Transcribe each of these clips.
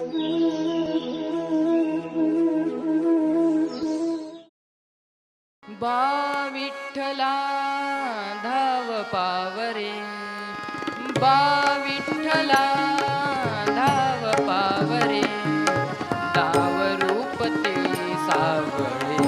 बा विठ्ठला धाव पावरे. बा विठ्ठला धाव पावरे. दाव रूपते सावळे.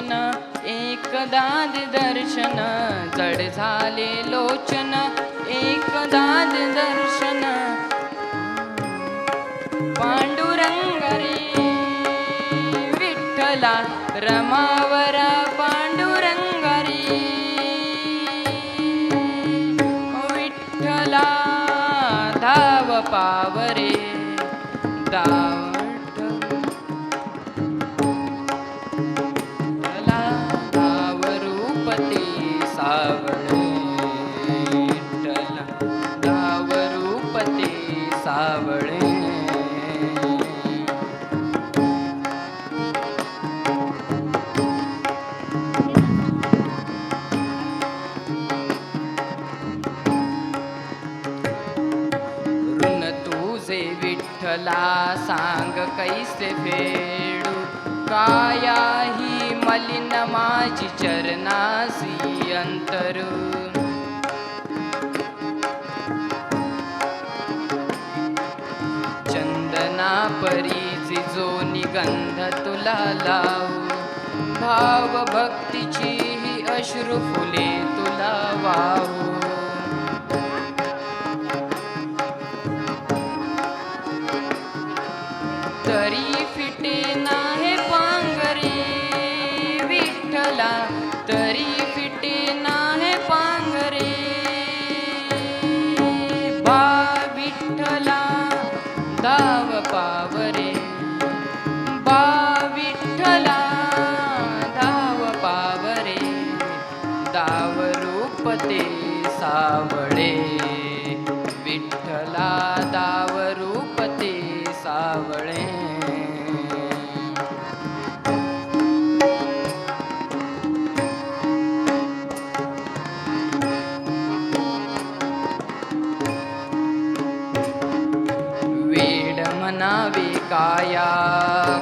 लोचन एकदा दर्शन जड झाले लोचन एकदा दर्शन. पांडुरंगरी विठ्ठला रमावरा पांडुरंगरी विठ्ठला धाव पावरे दा विठ्ठला सांग कैसे फेडू? काया ही मलिन माझी चरणासी अंतरू. चंदना परीची जो निगंध तुला लावू. भाव भक्तीची ही अश्रू फुले तुला वाहू. दाव पावरे. बा विठ्ठला दाव पावरे. दाव रूपते सावळे. म्हणावे काया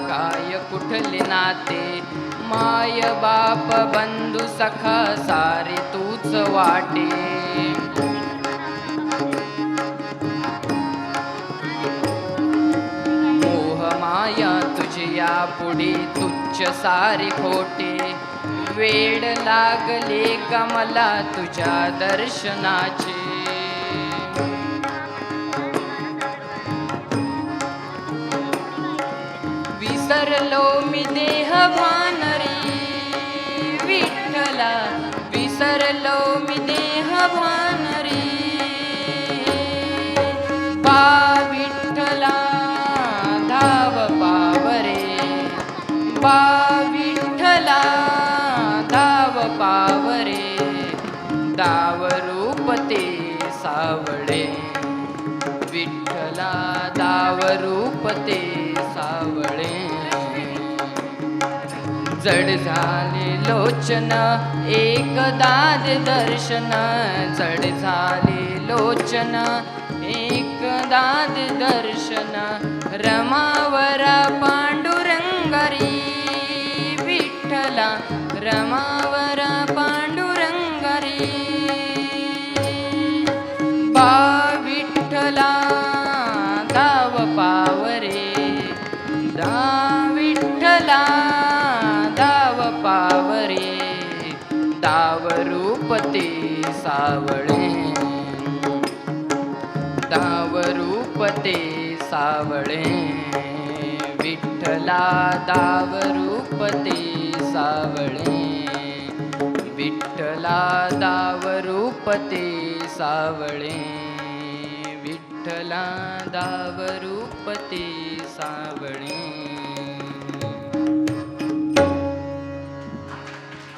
काय कुठले नाते? माय बाप बंधू सखा सारे तूच वाटे. मोह माया तुझ्या पुढे तुच्छ सारे खोटे. वेड लागले का मला तुझ्या दर्शनाचे. विसरलो मी देह भानरी. विठ्ठला विसरलो मी देह भानरी. पा विठ्ठला धाव पावरे. पा विठ्ठला धाव पावरे. दाव रूपते सावळे. विठ्ठला दाव रूपते सावळे. जड झाले लोचन एकदा दर्शन जड झाले लोचन एकदा दर्शन रमावरा पांडुरंगरी विठ्ठला रमावरा पांडुरंगरी बा विठ्ठला दाव पावरे दा विठ्ठला सावळे. दाव रूपते सावळे. विठ्ठला दाव रूपते सावळे. विठ्ठला दाव रूपते सावळे. विठ्ठला दाव रूपते सावळे.